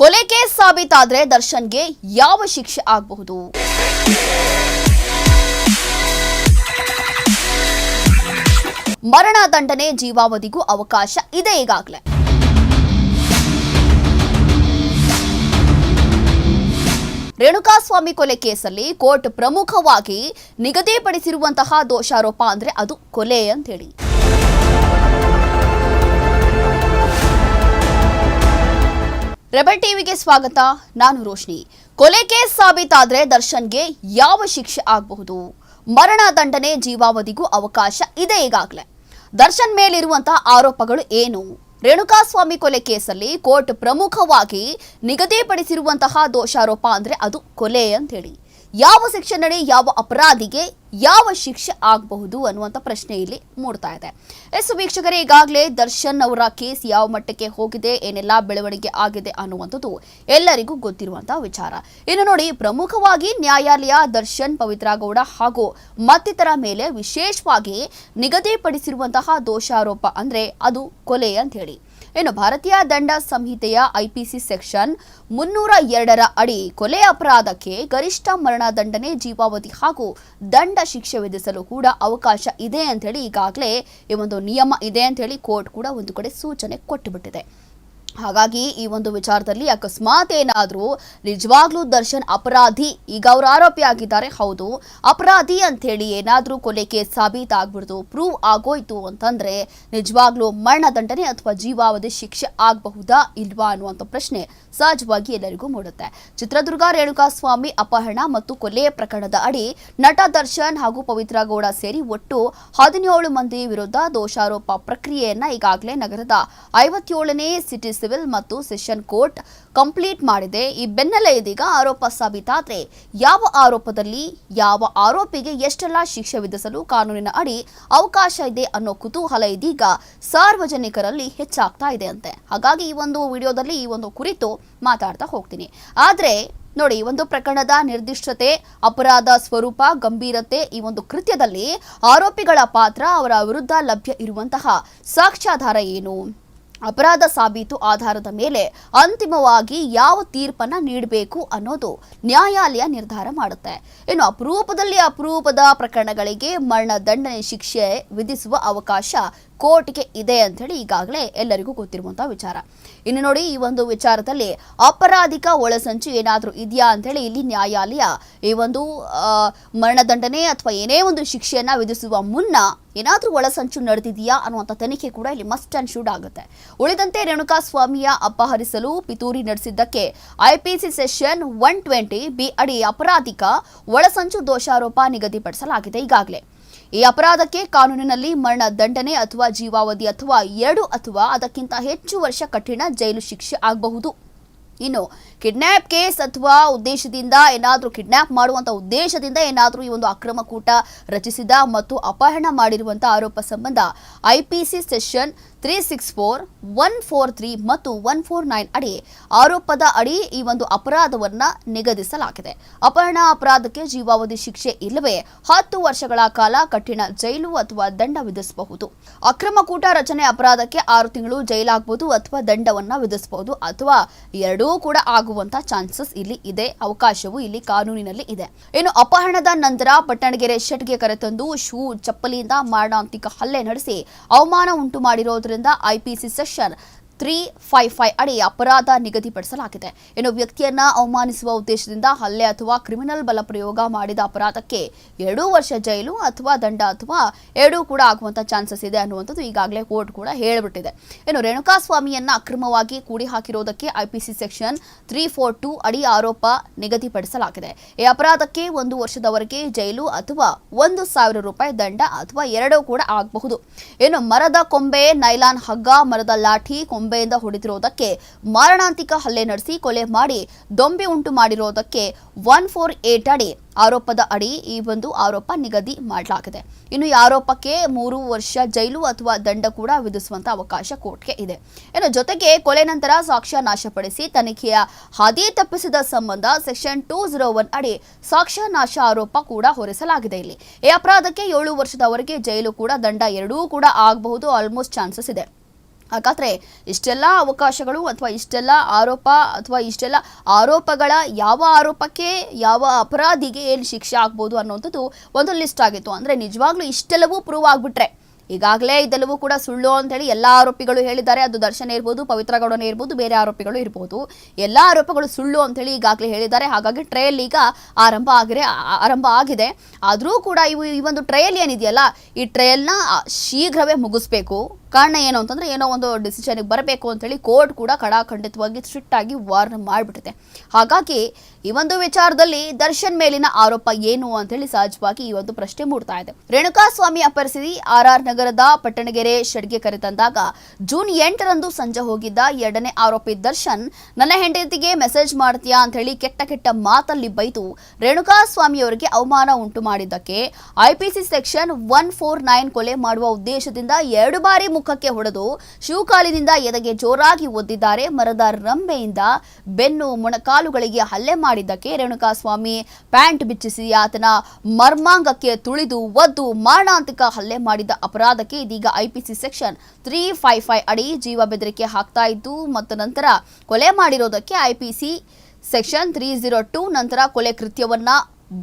ಕೊಲೆ ಕೇಸ್ ಸಾಬೀತಾದ್ರೆ ದರ್ಶನ್ಗೆ ಯಾವ ಶಿಕ್ಷೆ ಆಗಬಹುದು? ಮರಣ ದಂಡನೆ ಜೀವಾವಧಿಗೂ ಅವಕಾಶ ಇದೆ ಈಗಾಗಲೇ. ರೇಣುಕಾಸ್ವಾಮಿ ಕೊಲೆ ಕೇಸಲ್ಲಿ ಕೋರ್ಟ್ ಪ್ರಮುಖವಾಗಿ ನಿಗದಿಪಡಿಸಿರುವಂತಹ ದೋಷಾರೋಪ ಅಂದ್ರೆ ಅದು ಕೊಲೆ ಅಂತೇಳಿ. ರೆಬಲ್ ಟಿವಿಗೆ ಸ್ವಾಗತ, ನಾನು ರೋಶ್ನಿ. ಕೊಲೆ ಕೇಸ್ ಸಾಬೀತಾದ್ರೆ ದರ್ಶನ್ಗೆ ಯಾವ ಶಿಕ್ಷೆ ಆಗಬಹುದು? ಮರಣ ದಂಡನೆ ಜೀವಾವಧಿಗೂ ಅವಕಾಶ ಇದೆ ಈಗಾಗಲೇ. ದರ್ಶನ್ ಮೇಲಿರುವಂತಹ ಆರೋಪಗಳು ಏನು? ರೇಣುಕಾಸ್ವಾಮಿ ಕೊಲೆ ಕೇಸಲ್ಲಿ ಕೋರ್ಟ್ ಪ್ರಮುಖವಾಗಿ ನಿಗದಿಪಡಿಸಿರುವಂತಹ ದೋಷಾರೋಪ ಅಂದ್ರೆ ಅದು ಕೊಲೆ ಅಂತೇಳಿ ಯಾವ ಸೆಕ್ಷನ್ ಅಡಿ ಯಾವ ಅಪರಾಧಿಗೆ ಯಾವ ಶಿಕ್ಷೆ ಆಗಬಹುದು ಅನ್ನುವಂಥ ಪ್ರಶ್ನೆ ಇಲ್ಲಿ ಮೂಡ್ತಾ ಇದೆ. ಎಸ್ ವೀಕ್ಷಕರೇ, ಈಗಾಗಲೇ ದರ್ಶನ್ ಅವರ ಕೇಸ್ ಯಾವ ಮಟ್ಟಕ್ಕೆ ಹೋಗಿದೆ, ಏನೆಲ್ಲ ಬೆಳವಣಿಗೆ ಆಗಿದೆ ಅನ್ನುವಂಥದ್ದು ಎಲ್ಲರಿಗೂ ಗೊತ್ತಿರುವಂತಹ ವಿಚಾರ. ಇನ್ನು ನೋಡಿ, ಪ್ರಮುಖವಾಗಿ ನ್ಯಾಯಾಲಯ ದರ್ಶನ್ ಪವಿತ್ರ ಗೌಡ ಹಾಗೂ ಮತ್ತಿತರ ಮೇಲೆ ವಿಶೇಷವಾಗಿ ನಿಗದಿಪಡಿಸಿರುವಂತಹ ದೋಷಾರೋಪ ಅಂದ್ರೆ ಅದು ಕೊಲೆ ಅಂತ ಹೇಳಿ ಇನ್ನು ಭಾರತೀಯ ದಂಡ ಸಂಹಿತೆಯ ಐಪಿಸಿ ಸೆಕ್ಷನ್ ಮುನ್ನೂರ ಎರಡರ ಅಡಿ ಕೊಲೆ ಅಪರಾಧಕ್ಕೆ ಗರಿಷ್ಠ ಮರಣ ದಂಡನೆ ಜೀವಾವಧಿ ಹಾಗೂ ದಂಡ ಶಿಕ್ಷೆ ವಿಧಿಸಲು ಕೂಡ ಅವಕಾಶ ಇದೆ ಅಂತ ಹೇಳಿ ಈಗಾಗಲೇ ಈ ಒಂದು ನಿಯಮ ಇದೆ ಅಂತ ಹೇಳಿ ಕೋರ್ಟ್ ಕೂಡ ಒಂದು ಕಡೆ ಸೂಚನೆ ಕೊಟ್ಟುಬಿಟ್ಟಿದೆ. ಹಾಗಾಗಿ ಈ ಒಂದು ವಿಚಾರದಲ್ಲಿ ಅಕಸ್ಮಾತ್ ಏನಾದರೂ ನಿಜವಾಗ್ಲೂ ದರ್ಶನ್ ಅಪರಾಧಿ, ಈಗ ಅವರು ಆರೋಪಿ ಆಗಿದ್ದಾರೆ, ಹೌದು, ಅಪರಾಧಿ ಅಂಥೇಳಿ ಏನಾದರೂ ಕೊಲೆ ಕೇಸ್ ಸಾಬೀತಾಗ್ಬಿಡ್ತು ಪ್ರೂವ್ ಆಗೋಯ್ತು ಅಂತಂದ್ರೆ ನಿಜವಾಗ್ಲೂ ಮರಣದಂಡನೆ ಅಥವಾ ಜೀವಾವಧಿ ಶಿಕ್ಷೆ ಆಗಬಹುದಾ ಇಲ್ವಾ ಅನ್ನುವಂಥ ಪ್ರಶ್ನೆ ಸಹಜವಾಗಿ ಎಲ್ಲರಿಗೂ ಮೂಡುತ್ತೆ. ಚಿತ್ರದುರ್ಗ, ರೇಣುಕಾಸ್ವಾಮಿ ಅಪಹರಣ ಮತ್ತು ಕೊಲೆ ಪ್ರಕರಣದ ಅಡಿ ನಟ ದರ್ಶನ್ ಹಾಗೂ ಪವಿತ್ರ ಗೌಡ ಸೇರಿ ಒಟ್ಟು ಹದಿನೇಳು ಮಂದಿ ವಿರುದ್ಧ ದೋಷಾರೋಪ ಪ್ರಕ್ರಿಯೆಯನ್ನ ಈಗಾಗಲೇ ನಗರದ ಐವತ್ತೇಳನೇ ಸಿಟಿ ಸಿವಿಲ್ ಮತ್ತು ಸೆಷನ್ ಕೋರ್ಟ್ ಕಂಪ್ಲೀಟ್ ಮಾಡಿದೆ. ಈ ಬೆನ್ನಲ್ಲೇ ಇದೀಗ ಆರೋಪ ಸಾಬೀತಾದ್ರೆ ಯಾವ ಆರೋಪದಲ್ಲಿ ಯಾವ ಆರೋಪಿಗೆ ಎಷ್ಟೆಲ್ಲ ಶಿಕ್ಷೆ ವಿಧಿಸಲು ಕಾನೂನಿನ ಅಡಿ ಅವಕಾಶ ಇದೆ ಅನ್ನೋ ಕುತೂಹಲ ಇದೀಗ ಸಾರ್ವಜನಿಕರಲ್ಲಿ ಹೆಚ್ಚಾಗ್ತಾ ಇದೆ ಅಂತೆ. ಹಾಗಾಗಿ ಈ ಒಂದು ವಿಡಿಯೋದಲ್ಲಿ ಈ ಒಂದು ಕುರಿತು ಮಾತಾಡ್ತಾ ಹೋಗ್ತೀನಿ. ಆದ್ರೆ ನೋಡಿ, ಈ ಒಂದು ಪ್ರಕರಣದ ನಿರ್ದಿಷ್ಟತೆ, ಅಪರಾಧ ಸ್ವರೂಪ, ಗಂಭೀರತೆ ಈ ಒಂದು ಕೃತ್ಯದಲ್ಲಿ ಆರೋಪಿಗಳ ಪಾತ್ರ ಅವರ ವಿರುದ್ಧ ಲಭ್ಯ ಇರುವಂತಹ ಸಾಕ್ಷ್ಯಾಧಾರ ಏನು? ಅಪರಾಧ ಸಾಬೀತು ಆಧಾರದ ಮೇಲೆ ಅಂತಿಮವಾಗಿ ಯಾವ ತೀರ್ಪನ್ನ ನೀಡಬೇಕು ಅನ್ನೋದು ನ್ಯಾಯಾಲಯ ನಿರ್ಧಾರ ಮಾಡುತ್ತೆ. ಇನ್ನು ಅಪರೂಪದಲ್ಲಿ ಅಪರೂಪದ ಪ್ರಕರಣಗಳಿಗೆ ಮರಣ ದಂಡನೆ ಶಿಕ್ಷೆ ವಿಧಿಸುವ ಅವಕಾಶ ಕೋರ್ಟ್ಗೆ ಇದೆ ಅಂತ ಹೇಳಿ ಈಗಾಗಲೇ ಎಲ್ಲರಿಗೂ ಗೊತ್ತಿರುವಂತಹ ವಿಚಾರ. ಇನ್ನು ನೋಡಿ ಈ ಒಂದು ವಿಚಾರದಲ್ಲಿ ಅಪರಾಧಿಕ ಒಳಸಂಚು ಏನಾದರೂ ಇದೆಯಾ ಅಂತ ಹೇಳಿ ಇಲ್ಲಿ ನ್ಯಾಯಾಲಯ ಈ ಒಂದು ಮರಣದಂಡನೆ ಅಥವಾ ಏನೇ ಒಂದು ಶಿಕ್ಷೆಯನ್ನ ವಿಧಿಸುವ ಮುನ್ನ ಏನಾದರೂ ಒಳಸಂಚು ನಡೆದಿದೆಯಾ ಅನ್ನುವಂಥ ತನಿಖೆ ಕೂಡ ಇಲ್ಲಿ ಮಸ್ಟ್ ಅಂಡ್ ಶೂಡ್ ಆಗುತ್ತೆ. ಉಳಿದಂತೆ ರೇಣುಕಾ ಸ್ವಾಮಿಯ ಅಪಹರಿಸಲು ಪಿತೂರಿ ನಡೆಸಿದ್ದಕ್ಕೆ IPC section one twenty B ಅಡಿ ಅಪರಾಧಿಕ ಒಳಸಂಚು ದೋಷಾರೋಪ ನಿಗದಿಪಡಿಸಲಾಗಿದೆ ಈಗಾಗಲೇ. ಈ ಅಪರಾಧಕ್ಕೆ ಕಾನೂನಿನಲ್ಲಿ ಮರಣ ದಂಡನೆ ಅಥವಾ ಜೀವಾವಧಿ ಅಥವಾ ಎರಡು ಅಥವಾ ಅದಕ್ಕಿಂತ ಹೆಚ್ಚು ವರ್ಷ ಕಠಿಣ ಜೈಲು ಶಿಕ್ಷೆ ಆಗಬಹುದು. ಇನ್ನು ಕಿಡ್ನಾಪ್ ಕೇಸ್ ಅಥವಾ ಉದ್ದೇಶದಿಂದ ಏನಾದರೂ ಕಿಡ್ನಾಪ್ ಮಾಡುವಂಥ ಉದ್ದೇಶದಿಂದ ಏನಾದರೂ ಈ ಒಂದು ಅಕ್ರಮ ಕೂಟ ರಚಿಸಿದ ಮತ್ತು ಅಪಹರಣ ಮಾಡಿರುವಂಥ ಆರೋಪ ಸಂಬಂಧ IPC section three six four, one four three ಮತ್ತು ಒನ್ ಫೋರ್ ನೈನ್ ಅಡಿ ಆರೋಪದ ಅಡಿ ಈ ಒಂದು ಅಪರಾಧವನ್ನ ನಿಗದಿಸಲಾಗಿದೆ. ಅಪಹರಣ ಅಪರಾಧಕ್ಕೆ ಜೀವಾವಧಿ ಶಿಕ್ಷೆ ಇಲ್ಲವೇ ಹತ್ತು ವರ್ಷಗಳ ಕಾಲ ಕಠಿಣ ಜೈಲು ಅಥವಾ ದಂಡ ವಿಧಿಸಬಹುದು. ಅಕ್ರಮ ಕೂಟ ರಚನೆ ಅಪರಾಧಕ್ಕೆ ಆರು ತಿಂಗಳು ಜೈಲಾಗಬಹುದು ಅಥವಾ ದಂಡವನ್ನ ವಿಧಿಸಬಹುದು ಅಥವಾ ಎರಡೂ ಕೂಡ ಆಗುವಂತ ಚಾನ್ಸಸ್ ಇಲ್ಲಿ ಇದೆ, ಅವಕಾಶವು ಇಲ್ಲಿ ಕಾನೂನಿನಲ್ಲಿ ಇದೆ. ಇನ್ನು ಅಪಹರಣದ ನಂತರ ಪಟ್ಟಣಗೆರೆ ಶೆಟ್ಗೆ ಕರೆತಂದು ಶೂ ಚಪ್ಪಲಿಯಿಂದ ಮಾರಣಾಂತಿಕ ಹಲ್ಲೆ ನಡೆಸಿ ಅವಮಾನ ಉಂಟು ಮಾಡಿರೋದ್ರಿಂದ IPC section three five five ಅಡಿ ಅಪರಾಧ ನಿಗದಿಪಡಿಸಲಾಗಿದೆ. ಇನ್ನು ವ್ಯಕ್ತಿಯನ್ನ ಅವಮಾನಿಸುವ ಉದ್ದೇಶದಿಂದ ಹಲ್ಲೆ ಅಥವಾ ಕ್ರಿಮಿನಲ್ ಬಲ ಪ್ರಯೋಗ ಮಾಡಿದ ಅಪರಾಧಕ್ಕೆ ಎರಡೂ ವರ್ಷ ಜೈಲು ಅಥವಾ ದಂಡ ಅಥವಾ ಎರಡೂ ಕೂಡ ಆಗುವಂತ ಚಾನ್ಸಸ್ ಇದೆ ಅನ್ನುವಂಥದ್ದು ಈಗಾಗಲೇ ಕೋರ್ಟ್ ಕೂಡ ಹೇಳಿಬಿಟ್ಟಿದೆ. ಇನ್ನು ರೇಣುಕಾಸ್ವಾಮಿಯನ್ನ ಅಕ್ರಮವಾಗಿ ಕೂಡಿ ಹಾಕಿರೋದಕ್ಕೆ IPC section three four two ಅಡಿ ಆರೋಪ ನಿಗದಿಪಡಿಸಲಾಗಿದೆ. ಈ ಅಪರಾಧಕ್ಕೆ ಒಂದು ವರ್ಷದವರೆಗೆ ಜೈಲು ಅಥವಾ ಒಂದು ಸಾವಿರ ರೂಪಾಯಿ ದಂಡ ಅಥವಾ ಎರಡೂ ಕೂಡ ಆಗಬಹುದು. ಇನ್ನು ಮರದ ಕೊಂಬೆ, ನೈಲಾನ್ ಹಗ್ಗ, ಮರದ ಲಾಠಿ ಕೊಂಬೆಯಿಂದ ಹೊಡೆದಿರೋದಕ್ಕೆ ಮಾರಣಾಂತಿಕ ಹಲ್ಲೆ ನಡೆಸಿ ಕೊಲೆ ಮಾಡಿ ದೊಂಬಿ ಉಂಟು ಮಾಡಿರುವುದಕ್ಕೆ ಒನ್ ಫೋರ್ ಏಟ್ ಅಡಿ ಆರೋಪದ ಅಡಿ ಈ ಒಂದು ಆರೋಪ ನಿಗದಿ ಮಾಡಲಾಗಿದೆ. ಇನ್ನು ಈ ಆರೋಪಕ್ಕೆ ಮೂರು ವರ್ಷ ಜೈಲು ಅಥವಾ ದಂಡ ಕೂಡ ವಿಧಿಸುವಂತಹ ಅವಕಾಶ ಕೋರ್ಟ್ಗೆ ಇದೆ. ಇನ್ನು ಜೊತೆಗೆ ಕೊಲೆ ನಂತರ ಸಾಕ್ಷ್ಯ ನಾಶಪಡಿಸಿ ತನಿಖೆಯ ಹಾದಿ ತಪ್ಪಿಸಿದ ಸಂಬಂಧ ಸೆಕ್ಷನ್ ಟೂ ಜೀರೋ ಒನ್ ಅಡಿ ಸಾಕ್ಷ್ಯ ನಾಶ ಆರೋಪ ಕೂಡ ಹೊರಿಸಲಾಗಿದೆ ಇಲ್ಲಿ. ಈ ಅಪರಾಧಕ್ಕೆ ಏಳು ವರ್ಷದವರೆಗೆ ಜೈಲು ಕೂಡ ದಂಡ ಎರಡೂ ಕೂಡ ಆಗಬಹುದು ಆಲ್ಮೋಸ್ಟ್ ಚಾನ್ಸಸ್ ಇದೆ. ಹಾಗಾದ್ರೆ ಇಷ್ಟೆಲ್ಲ ಅವಕಾಶಗಳು ಅಥವಾ ಇಷ್ಟೆಲ್ಲ ಆರೋಪ ಅಥವಾ ಇಷ್ಟೆಲ್ಲ ಆರೋಪಗಳ ಯಾವ ಆರೋಪಕ್ಕೆ ಯಾವ ಅಪರಾಧಿಗೆ ಏನು ಶಿಕ್ಷೆ ಆಗ್ಬೋದು ಅನ್ನೋಂಥದ್ದು ಒಂದು ಲಿಸ್ಟ್ ಆಗಿತ್ತು. ಅಂದರೆ ನಿಜವಾಗ್ಲೂ ಇಷ್ಟೆಲ್ಲವೂ ಪ್ರೂವ್ ಆಗಿಬಿಟ್ರೆ ಈಗಾಗಲೇ ಇದೆಲ್ಲವೂ ಕೂಡ ಸುಳ್ಳು ಅಂತೇಳಿ ಎಲ್ಲ ಆರೋಪಿಗಳು ಹೇಳಿದ್ದಾರೆ. ಅದು ದರ್ಶನ ಇರ್ಬೋದು, ಪವಿತ್ರ ಗೌಡನೇ ಇರ್ಬೋದು, ಬೇರೆ ಆರೋಪಿಗಳು ಇರ್ಬೋದು. ಎಲ್ಲ ಆರೋಪಗಳು ಸುಳ್ಳು ಅಂತೇಳಿ ಈಗಾಗಲೇ ಹೇಳಿದ್ದಾರೆ. ಹಾಗಾಗಿ ಟ್ರಯಲ್ ಈಗ ಆರಂಭ ಆಗಿದೆ ಆರಂಭ ಆಗಿದೆ. ಆದರೂ ಕೂಡ ಇವು ಈ ಒಂದು ಟ್ರಯಲ್ ಏನಿದೆಯಲ್ಲ, ಈ ಟ್ರಯಲ್ನ ಶೀಘ್ರವೇ ಮುಗಿಸ್ಬೇಕು. ಕಾರಣ ಏನು ಅಂತಂದ್ರೆ ಏನೋ ಒಂದು ಡಿಸಿಷನಿಗೆ ಬರಬೇಕು ಅಂತೇಳಿ ಕೋರ್ಟ್ ಕೂಡ ಕಡಾಖಂಡಿತವಾಗಿ ಸ್ಟ್ರಿಕ್ಟ್ ಆಗಿ ವಾರ್ನ್ ಮಾಡಿಬಿಟ್ಟಿದೆ. ಹಾಗಾಗಿ ಈ ಒಂದು ವಿಚಾರದಲ್ಲಿ ದರ್ಶನ್ ಮೇಲಿನ ಆರೋಪ ಏನು ಅಂತೇಳಿ ಸಹಜವಾಗಿ ಈ ಒಂದು ಪ್ರಶ್ನೆ ಮೂಡ್ತಾ ಇದೆ. ರೇಣುಕಾ ಸ್ವಾಮಿ ಅಪರಿಸಿದಿ ಆರ್ ಆರ್ ನಗರದ ಪಟ್ಟಣಗೆರೆ ಷಡ್ಗೆ ಕರೆತಂದಾಗ ಜೂನ್ ಎಂಟರಂದು ಸಂಜೆ ಹೋಗಿದ್ದ ಎರಡನೇ ಆರೋಪಿ ದರ್ಶನ್, ನನ್ನ ಹೆಂಡತಿಗೆ ಮೆಸೇಜ್ ಮಾಡ್ತೀಯಾ? ಅಂತ ಹೇಳಿ ಕೆಟ್ಟ ಕೆಟ್ಟ ಮಾತಲ್ಲಿ ಬೈತು ರೇಣುಕಾ ಸ್ವಾಮಿಯವರಿಗೆ ಅವಮಾನ ಉಂಟು ಮಾಡಿದ್ದಕ್ಕೆ IPC section one four nine ಕೊಲೆ ಮಾಡುವ ಉದ್ದೇಶದಿಂದ ಎರಡು ಬಾರಿ ಮುಖಕ್ಕೆ ಹೊಡೆದು ಶಿವಕಾಲಿನಿಂದ ಎದೆಗೆ ಜೋರಾಗಿ ಒದ್ದಿದ್ದಾರೆ. ಮರದ ರಂಬೆಯಿಂದ ಬೆನ್ನು ಮೊಣಕಾಲುಗಳಿಗೆ ಹಲ್ಲೆ ಮಾಡಿದ್ದಕ್ಕೆ ರೇಣುಕಾಸ್ವಾಮಿ ಪ್ಯಾಂಟ್ ಬಿಚ್ಚಿಸಿ ಆತನ ಮರ್ಮಾಂಗಕ್ಕೆ ತುಳಿದು ಒದ್ದು ಮಾರಣಾಂತಿಕ ಹಲ್ಲೆ ಮಾಡಿದ ಅಪರಾಧಕ್ಕೆ ಇದೀಗ IPC section three five five ಅಡಿ ಜೀವ ಬೆದರಿಕೆ ಹಾಕ್ತಾ ಇದ್ದು, ಮತ್ತು ನಂತರ ಕೊಲೆ ಮಾಡಿರೋದಕ್ಕೆ IPC section three zero two ನಂತರ ಕೊಲೆ ಕೃತ್ಯವನ್ನ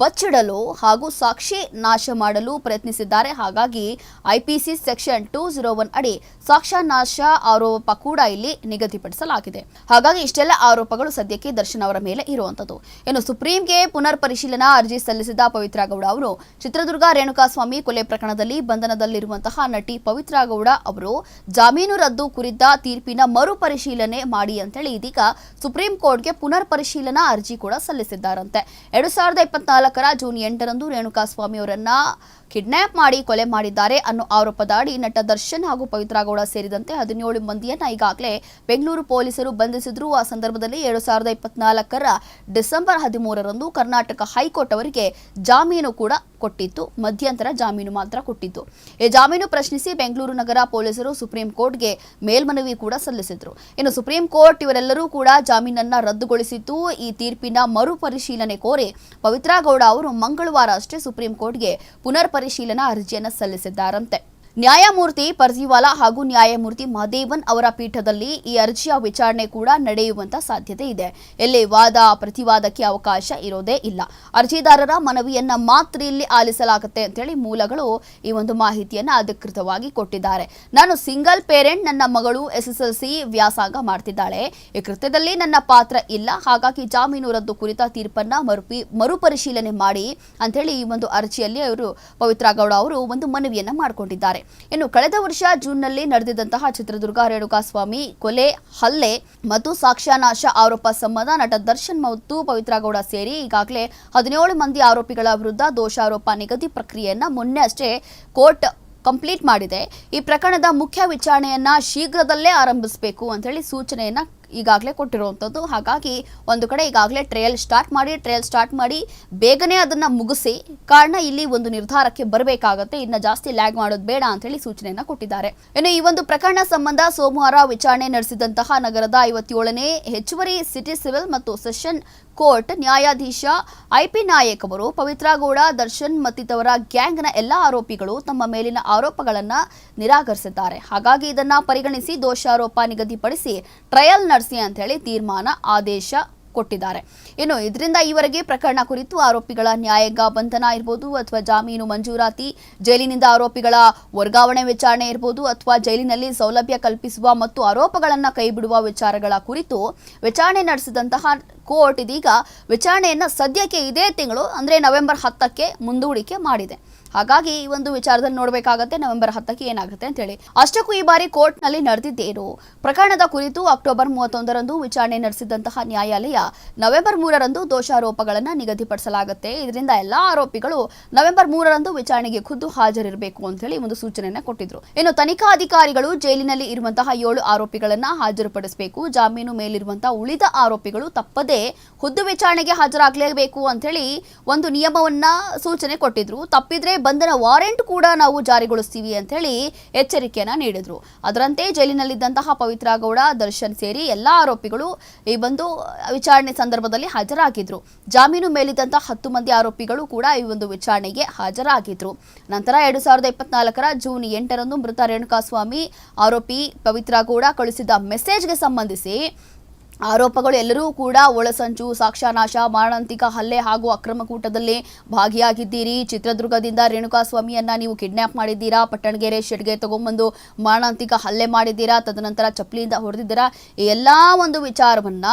ಬಚ್ಚಿಡಲು ಹಾಗೂ ಸಾಕ್ಷಿ ನಾಶ ಮಾಡಲು ಪ್ರಯತ್ನಿಸಿದ್ದಾರೆ. ಹಾಗಾಗಿ IPC section two zero one ಅಡಿ ಸಾಕ್ಷ್ಯ ನಾಶ ಆರೋಪ ಕೂಡ ಇಲ್ಲಿ ನಿಗದಿಪಡಿಸಲಾಗಿದೆ. ಹಾಗಾಗಿ ಇಷ್ಟೆಲ್ಲ ಆರೋಪಗಳು ಸದ್ಯಕ್ಕೆ ದರ್ಶನ್ ಅವರ ಮೇಲೆ ಇರುವಂತದ್ದು. ಇನ್ನು ಸುಪ್ರೀಂಗೆ ಪುನರ್ ಪರಿಶೀಲನಾ ಅರ್ಜಿ ಸಲ್ಲಿಸಿದ ಪವಿತ್ರ ಗೌಡ ಅವರು ಚಿತ್ರದುರ್ಗ ರೇಣುಕಾಸ್ವಾಮಿ ಕೊಲೆ ಪ್ರಕರಣದಲ್ಲಿ ಬಂಧನದಲ್ಲಿರುವಂತಹ ನಟಿ ಪವಿತ್ರ ಗೌಡ ಅವರು ಜಾಮೀನು ರದ್ದು ಕುರಿತ ತೀರ್ಪಿನ ಮರುಪರಿಶೀಲನೆ ಮಾಡಿ ಅಂತೇಳಿ ಇದೀಗ ಸುಪ್ರೀಂ ಕೋರ್ಟ್ಗೆ ಪುನರ್ ಪರಿಶೀಲನಾ ಅರ್ಜಿ ಕೂಡ ಸಲ್ಲಿಸಿದ್ದಾರಂತೆ. ಎರಡು ಸಾವಿರದ ಇಪ್ಪತ್ನಾಲ್ಕರ ಜೂನ್ ಎಂಟರಂದು ರೇಣುಕಾಸ್ವಾಮಿ ಅವರನ್ನ ಕಿಡ್ನಾಪ್ ಮಾಡಿ ಕೊಲೆ ಮಾಡಿದ್ದಾರೆ ಅನ್ನೋ ಆರೋಪದ ಅಡಿ ನಟ ದರ್ಶನ್ ಹಾಗೂ ಪವಿತ್ರ ಗೌಡ ಸೇರಿದಂತೆ ಹದಿನೇಳು ಮಂದಿಯನ್ನ ಈಗಾಗಲೇ ಬೆಂಗಳೂರು ಪೊಲೀಸರು ಬಂಧಿಸಿದ್ರು. ಆ ಸಂದರ್ಭದಲ್ಲಿ ಎರಡು ಸಾವಿರದ ಇಪ್ಪತ್ನಾಲ್ಕರ ಡಿಸೆಂಬರ್ ಹದಿಮೂರರಂದು ಕರ್ನಾಟಕ ಹೈಕೋರ್ಟ್ ಅವರಿಗೆ ಜಾಮೀನು ಕೂಡ ಕೊಟ್ಟಿತ್ತು, ಮಧ್ಯಂತರ ಜಾಮೀನು ಮಾತ್ರ ಕೊಟ್ಟಿತ್ತು. ಈ ಜಾಮೀನು ಪ್ರಶ್ನಿಸಿ ಬೆಂಗಳೂರು ನಗರ ಪೊಲೀಸರು ಸುಪ್ರೀಂ ಕೋರ್ಟ್ಗೆ ಮೇಲ್ಮನವಿ ಕೂಡ ಸಲ್ಲಿಸಿದ್ರು. ಇನ್ನು ಸುಪ್ರೀಂ ಕೋರ್ಟ್ ಇವರೆಲ್ಲರೂ ಕೂಡ ಜಾಮೀನನ್ನ ರದ್ದುಗೊಳಿಸಿದ್ದು, ಈ ತೀರ್ಪಿನ ಮರುಪರಿಶೀಲನೆ ಕೋರಿ ಪವಿತ್ರ ಗೌಡ ಅವರು ಮಂಗಳವಾರ ಅಷ್ಟೇ ಸುಪ್ರೀಂ ಕೋರ್ಟ್ಗೆ ಪುನರ್ ಪರಿಶೀಲನಾ ಅರ್ಜಿಯನ್ನು ಸಲ್ಲಿಸಿದ್ದಾರಂತೆ. ನ್ಯಾಯಮೂರ್ತಿ ಪರ್ಜಿವಾಲಾ ಹಾಗೂ ನ್ಯಾಯಮೂರ್ತಿ ಮಹದೇವನ್ ಅವರ ಪೀಠದಲ್ಲಿ ಈ ಅರ್ಜಿಯ ವಿಚಾರಣೆ ಕೂಡ ನಡೆಯುವಂತ ಸಾಧ್ಯತೆ ಇದೆ. ಎಲ್ಲಿ ವಾದ ಪ್ರತಿವಾದಕ್ಕೆ ಅವಕಾಶ ಇರೋದೇ ಇಲ್ಲ. ಅರ್ಜಿದಾರರ ಮನವಿಯನ್ನ ಮಾತ್ರ ಇಲ್ಲಿ ಆಲಿಸಲಾಗುತ್ತೆ ಅಂತೇಳಿ ಮೂಲಗಳು ಈ ಒಂದು ಮಾಹಿತಿಯನ್ನ ಅಧಿಕೃತವಾಗಿ ಕೊಟ್ಟಿದ್ದಾರೆ. ನಾನು ಸಿಂಗಲ್ ಪೇರೆಂಟ್ ನನ್ನ ಮಗಳು ಎಸ್ಎಸ್ಎಲ್ಸಿ ವ್ಯಾಸಂಗ ಮಾಡ್ತಿದ್ದಾಳೆ. ಈ ಕೃತ್ಯದಲ್ಲಿ ನನ್ನ ಪಾತ್ರ ಇಲ್ಲ. ಹಾಗಾಗಿ ಜಾಮೀನು ರದ್ದು ಕುರಿತ ತೀರ್ಪನ್ನ ಮರುಪಿ, ಮರುಪರಿಶೀಲನೆ ಮಾಡಿ ಅಂತೇಳಿ ಈ ಒಂದು ಅರ್ಜಿಯಲ್ಲಿ ಅವರು ಪವಿತ್ರ ಗೌಡ ಅವರು ಒಂದು ಮನವಿಯನ್ನ ಮಾಡಿಕೊಂಡಿದ್ದಾರೆ. ಇನ್ನು ಕಳೆದ ವರ್ಷ ಜೂನ್ನಲ್ಲಿ ನಡೆದಿದ್ದಂತಹ ಚಿತ್ರದುರ್ಗ ರೇಣುಕಾಸ್ವಾಮಿ ಕೊಲೆ, ಹಲ್ಲೆ ಮತ್ತು ಸಾಕ್ಷ್ಯನಾಶ ಆರೋಪ ಸಂಬಂಧ ನಟ ದರ್ಶನ್ ಮತ್ತು ಪವಿತ್ರ ಗೌಡ ಸೇರಿ ಈಗಾಗಲೇ ಹದಿನೇಳು ಮಂದಿ ಆರೋಪಿಗಳ ವಿರುದ್ಧ ದೋಷಾರೋಪ ನಿಗದಿ ಪ್ರಕ್ರಿಯೆಯನ್ನ ಮೊನ್ನೆ ಅಷ್ಟೇ ಕೋರ್ಟ್ ಕಂಪ್ಲೀಟ್ ಮಾಡಿದೆ. ಈ ಪ್ರಕರಣದ ಮುಖ್ಯ ವಿಚಾರಣೆಯನ್ನ ಶೀಘ್ರದಲ್ಲೇ ಆರಂಭಿಸಬೇಕು ಅಂತ ಹೇಳಿ ಸೂಚನೆಯನ್ನ ಈಗಾಗಲೇ ಕೊಟ್ಟಿರುವಂಥದ್ದು. ಹಾಗಾಗಿ ಒಂದು ಕಡೆ ಈಗಾಗಲೇ ಟ್ರಯಲ್ ಸ್ಟಾರ್ಟ್ ಮಾಡಿ ಟ್ರಯಲ್ ಸ್ಟಾರ್ಟ್ ಮಾಡಿ ಬೇಗನೆ ಅದನ್ನು ಮುಗಿಸಿ ಕಾರಣ ಇಲ್ಲಿ ಒಂದು ನಿರ್ಧಾರಕ್ಕೆ ಬರಬೇಕಾಗತ್ತೆ. ಇನ್ನು ಜಾಸ್ತಿ ಲ್ಯಾಗ್ ಮಾಡೋದು ಬೇಡ ಅಂತ ಹೇಳಿ ಸೂಚನೆಯನ್ನು ಕೊಟ್ಟಿದ್ದಾರೆ. ಇನ್ನು ಈ ಒಂದು ಪ್ರಕರಣ ಸಂಬಂಧ ಸೋಮವಾರ ವಿಚಾರಣೆ ನಡೆಸಿದಂತಹ ನಗರದ ಐವತ್ತೇಳನೇ ಹೆಚ್ಚುವರಿ ಸಿಟಿ ಸಿವಿಲ್ ಮತ್ತು ಸೆಷನ್ ಕೋರ್ಟ್ ನ್ಯಾಯಾಧೀಶ ಐಪಿ ನಾಯಕ್ ಅವರು ಪವಿತ್ರ ಗೌಡ ದರ್ಶನ್ ಮತ್ತಿತವರ ಗ್ಯಾಂಗ್ನ ಎಲ್ಲ ಆರೋಪಿಗಳು ತಮ್ಮ ಮೇಲಿನ ಆರೋಪಗಳನ್ನು ನಿರಾಕರಿಸಿದ್ದಾರೆ. ಹಾಗಾಗಿ ಇದನ್ನು ಪರಿಗಣಿಸಿ ದೋಷಾರೋಪ ನಿಗದಿಪಡಿಸಿ ಟ್ರಯಲ್ ನಡೆಸಿ ಅಂತ ಹೇಳಿ ತೀರ್ಮಾನ, ಆದೇಶ ಕೊಟ್ಟಿದ್ದಾರೆ. ಇನ್ನು ಇದರಿಂದ ಈವರೆಗೆ ಪ್ರಕರಣ ಕುರಿತು ಆರೋಪಿಗಳ ನ್ಯಾಯಾಂಗ ಬಂಧನ ಇರಬಹುದು ಅಥವಾ ಜಾಮೀನು ಮಂಜೂರಾತಿ, ಜೈಲಿನಿಂದ ಆರೋಪಿಗಳ ವರ್ಗಾವಣೆ ವಿಚಾರಣೆ ಇರಬಹುದು ಅಥವಾ ಜೈಲಿನಲ್ಲಿ ಸೌಲಭ್ಯ ಕಲ್ಪಿಸುವ ಮತ್ತು ಆರೋಪಗಳನ್ನು ಕೈಬಿಡುವ ವಿಚಾರಗಳ ಕುರಿತು ವಿಚಾರಣೆ ನಡೆಸಿದಂತಹ ಕೋರ್ಟ್ ಇದೀಗ ವಿಚಾರಣೆಯನ್ನು ಸದ್ಯಕ್ಕೆ ಇದೇ ತಿಂಗಳು ಅಂದ್ರೆ ನವೆಂಬರ್ ಹತ್ತಕ್ಕೆ ಮುಂದೂಡಿಕೆ ಮಾಡಿದೆ. ಹಾಗಾಗಿ ಈ ಒಂದು ವಿಚಾರದಲ್ಲಿ ನೋಡಬೇಕಾಗತ್ತೆ ನವೆಂಬರ್ ಹತ್ತಕ್ಕೆ ಏನಾಗುತ್ತೆ ಅಂತ ಹೇಳಿ. ಅಷ್ಟಕ್ಕೂ ಈ ಬಾರಿ ಕೋರ್ಟ್ನಲ್ಲಿ ನಡೆದಿದ್ದೇನು ಪ್ರಕರಣದ ಕುರಿತು ಅಕ್ಟೋಬರ್ ಮೂವತ್ತೊಂದರಂದು ವಿಚಾರಣೆ ನಡೆಸಿದಂತಹ ನ್ಯಾಯಾಲಯ ನವೆಂಬರ್ ಮೂರರಂದು ದೋಷಾರೋಪಗಳನ್ನು ನಿಗದಿಪಡಿಸಲಾಗುತ್ತೆ. ಇದರಿಂದ ಎಲ್ಲಾ ಆರೋಪಿಗಳು ನವೆಂಬರ್ ಮೂರರಂದು ವಿಚಾರಣೆಗೆ ಖುದ್ದು ಹಾಜರಿರಬೇಕು ಅಂತ ಹೇಳಿ ಒಂದು ಸೂಚನೆಯನ್ನ ಕೊಟ್ಟಿದ್ರು. ಇನ್ನು ತನಿಖಾಧಿಕಾರಿಗಳು ಜೈಲಿನಲ್ಲಿ ಇರುವಂತಹ ಏಳು ಆರೋಪಿಗಳನ್ನ ಹಾಜರುಪಡಿಸಬೇಕು. ಜಾಮೀನು ಮೇಲಿರುವಂತಹ ಉಳಿದ ಆರೋಪಿಗಳು ತಪ್ಪದೇ ಖುದ್ದು ವಿಚಾರಣೆಗೆ ಹಾಜರಾಗಲೇಬೇಕು ಅಂತ ಹೇಳಿ ಒಂದು ನಿಯಮವನ್ನ ಸೂಚನೆ ಕೊಟ್ಟಿದ್ರು. ತಪ್ಪಿದ್ರೆ ಬಂಧನ ವಾರೆಂಟ್ ಕೂಡ ನಾವು ಜಾರಿಗೊಳಿಸ್ತೀವಿ ಅಂತ ಹೇಳಿ ಎಚ್ಚರಿಕೆಯನ್ನ ನೀಡಿದ್ರು. ಅದರಂತೆ ಜೈಲಿನಲ್ಲಿದ್ದಂತಹ ಪವಿತ್ರ ಗೌಡ, ದರ್ಶನ್ ಸೇರಿ ಎಲ್ಲಾ ಆರೋಪಿಗಳು ಈ ಒಂದು ವಿಚಾರಣೆ ಸಂದರ್ಭದಲ್ಲಿ ಹಾಜರಾಗಿದ್ರು. ಜಾಮೀನು ಮೇಲಿದ್ದಂತ ಹತ್ತು ಮಂದಿ ಆರೋಪಿಗಳು ಕೂಡ ಈ ಒಂದು ವಿಚಾರಣೆಗೆ ಹಾಜರಾಗಿದ್ರು. ನಂತರ ಎರಡು ಸಾವಿರದ ಇಪ್ಪತ್ನಾಲ್ಕರ ಜೂನ್ ಎಂಟರಂದು ಮೃತ ರೇಣುಕಾಸ್ವಾಮಿ ಆರೋಪಿ ಪವಿತ್ರ ಗೌಡ ಕಳುಹಿಸಿದ ಮೆಸೇಜ್ಗೆ ಸಂಬಂಧಿಸಿ ಆರೋಪಗಳು ಎಲ್ಲರೂ ಕೂಡ ಒಳಸಂಚು ಸಾಕ್ಷ್ಯಾನಾಶ, ಮಾರಣಾಂತಿಕ ಹಲ್ಲೆ ಹಾಗೂ ಅಕ್ರಮ ಕೂಟದಲ್ಲಿ ಭಾಗಿಯಾಗಿದ್ದೀರಿ. ಚಿತ್ರದುರ್ಗದಿಂದ ರೇಣುಕಾಸ್ವಾಮಿಯನ್ನ ನೀವು ಕಿಡ್ನಾಪ್ ಮಾಡಿದ್ದೀರಾ? ಪಟ್ಟಣಗೆರೆ, ಶೆಡ್ಗೆ ತಗೊಂಬಂದು ಮಾರಣಾಂತಿಕ ಹಲ್ಲೆ ಮಾಡಿದ್ದೀರಾ? ತದನಂತರ ಚಪ್ಪಲಿಯಿಂದ ಹೊಡೆದಿದ್ದೀರಾ? ಎಲ್ಲ ಒಂದು ವಿಚಾರವನ್ನ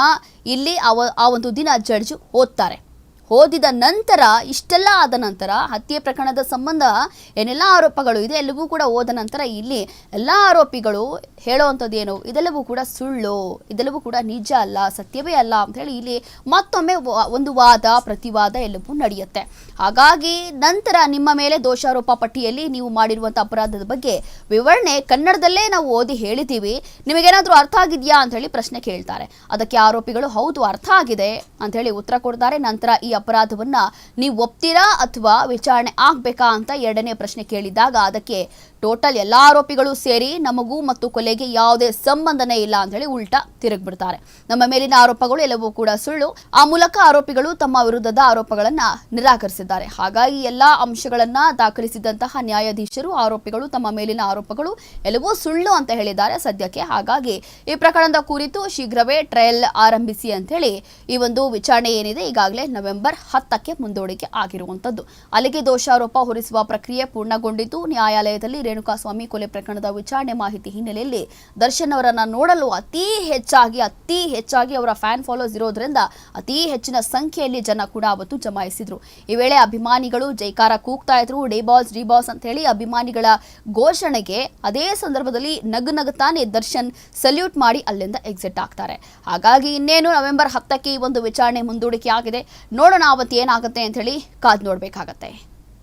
ಇಲ್ಲಿ ಆ ಒಂದು ದಿನ ಜಡ್ಜ್ ಓದ್ತಾರೆ. ಓದಿದ ನಂತರ, ಇಷ್ಟೆಲ್ಲ ಆದ ನಂತರ, ಹತ್ಯೆ ಪ್ರಕರಣದ ಸಂಬಂಧ ಏನೆಲ್ಲ ಆರೋಪಗಳು ಇದೆ, ಎಲ್ಲವೂ ಕೂಡ ಓದ ನಂತರ ಇಲ್ಲಿ ಎಲ್ಲ ಆರೋಪಿಗಳು ಹೇಳುವಂಥದ್ದು ಏನು ಇದೆಲ್ಲವೂ ಕೂಡ ಸುಳ್ಳು, ಇದೆಲ್ಲವೂ ಕೂಡ ನಿಜ ಅಲ್ಲ, ಸತ್ಯವೇ ಅಲ್ಲ ಅಂತ ಹೇಳಿ ಇಲ್ಲಿ ಮತ್ತೊಮ್ಮೆ ಒಂದು ವಾದ, ಪ್ರತಿವಾದ ಎಲ್ಲವೂ ನಡೆಯುತ್ತೆ. ಹಾಗಾಗಿ ನಂತರ ನಿಮ್ಮ ಮೇಲೆ ದೋಷಾರೋಪ ಪಟ್ಟಿಯಲ್ಲಿ ನೀವು ಮಾಡಿರುವಂಥ ಅಪರಾಧದ ಬಗ್ಗೆ ವಿವರಣೆ ಕನ್ನಡದಲ್ಲೇ ನಾವು ಓದಿ ಹೇಳಿದ್ದೀವಿ. ನಿಮಗೇನಾದರೂ ಅರ್ಥ ಆಗಿದೆಯಾ ಅಂತ ಹೇಳಿ ಪ್ರಶ್ನೆ ಕೇಳ್ತಾರೆ. ಅದಕ್ಕೆ ಆರೋಪಿಗಳು ಹೌದು, ಅರ್ಥ ಆಗಿದೆ ಅಂತ ಹೇಳಿ ಉತ್ತರ ಕೊಡ್ತಾರೆ. ನಂತರ ಈ ಅಪರಾಧವನ್ನ ನೀವು ಒಪ್ತೀರಾ ಅಥವಾ ವಿಚಾರಣೆ ಆಗ್ಬೇಕಾ ಅಂತ ಎರಡನೇ ಪ್ರಶ್ನೆ ಕೇಳಿದಾಗ ಅದಕ್ಕೆ ಟೋಟಲ್ ಎಲ್ಲ ಆರೋಪಿಗಳು ಸೇರಿ ನಮಗೂ ಮತ್ತು ಕೊಲೆಗೆ ಯಾವುದೇ ಸಂಬಂಧನೇ ಇಲ್ಲ ಅಂತ ಹೇಳಿ ಉಲ್ಟಾ ತಿರುಗ್ಬಿಡ್ತಾರೆ. ನಮ್ಮ ಮೇಲಿನ ಆರೋಪಗಳು ಎಲ್ಲವೂ ಕೂಡ ಸುಳ್ಳು. ಆ ಮೂಲಕ ಆರೋಪಿಗಳು ತಮ್ಮ ವಿರುದ್ಧದ ಆರೋಪಗಳನ್ನ ನಿರಾಕರಿಸಿದ್ದಾರೆ. ಹಾಗಾಗಿ ಎಲ್ಲಾ ಅಂಶಗಳನ್ನ ದಾಖಲಿಸಿದಂತಹ ನ್ಯಾಯಾಧೀಶರು, ಆರೋಪಿಗಳು, ತಮ್ಮ ಮೇಲಿನ ಆರೋಪಗಳು ಎಲ್ಲವೂ ಸುಳ್ಳು ಅಂತ ಹೇಳಿದ್ದಾರೆ ಸದ್ಯಕ್ಕೆ. ಹಾಗಾಗಿ ಈ ಪ್ರಕರಣದ ಕುರಿತು ಶೀಘ್ರವೇ ಟ್ರಯಲ್ ಆರಂಭಿಸಿ ಅಂತ ಹೇಳಿ ಈ ಒಂದು ವಿಚಾರಣೆ ಏನಿದೆ ಈಗಾಗಲೇ ನವೆಂಬರ್ ಹತ್ತಕ್ಕೆ ಮುಂದೂಡಿಕೆ ಆಗಿರುವಂತದ್ದು ಅಲ್ಲಿಗೆ ದೋಷಾರೋಪ ಹೊರಿಸುವ ಪ್ರಕ್ರಿಯೆ ಪೂರ್ಣಗೊಂಡಿದ್ದು, ನ್ಯಾಯಾಲಯದಲ್ಲಿ ರೇಣುಕಾಸ್ವಾಮಿ ಕೊಲೆ ಪ್ರಕರಣದ ವಿಚಾರಣೆ ಮಾಹಿತಿ ಹಿನ್ನೆಲೆಯಲ್ಲಿ ದರ್ಶನ್ ಅವರನ್ನ ನೋಡಲು ಅತಿ ಹೆಚ್ಚಾಗಿ ಅತಿ ಹೆಚ್ಚಾಗಿ ಅವರ ಫ್ಯಾನ್ ಫಾಲೋಸ್ ಇರೋದ್ರಿಂದ ಅತಿ ಹೆಚ್ಚಿನ ಸಂಖ್ಯೆಯಲ್ಲಿ ಜನ ಕೂಡ ಅವತ್ತು ಜಮಾಯಿಸಿದ್ರು. ಈ ವೇಳೆ ಅಭಿಮಾನಿಗಳು ಜೈಕಾರ ಕೂಗ್ತಾ ಇದ್ರು. ಡಿ ಬಾಸ್ ಅಂತ ಹೇಳಿ ಅಭಿಮಾನಿಗಳ ಘೋಷಣೆಗೆ ಅದೇ ಸಂದರ್ಭದಲ್ಲಿ ನಗು ನಗುತ್ತಾನೆ ದರ್ಶನ್ ಸಲ್ಯೂಟ್ ಮಾಡಿ ಅಲ್ಲಿಂದ ಎಕ್ಸಿಟ್ ಆಗ್ತಾರೆ. ಹಾಗಾಗಿ ಇನ್ನೇನು ನವೆಂಬರ್ ಹತ್ತಕ್ಕೆ ಈ ಒಂದು ವಿಚಾರಣೆ ಮುಂದೂಡಿಕೆ ಆಗಿದೆ. ನೋಡೋಣ ಅವತ್ತು ಏನಾಗುತ್ತೆ ಅಂತ ಹೇಳಿ ಕಾದ್ ನೋಡ್ಬೇಕಾಗತ್ತೆ.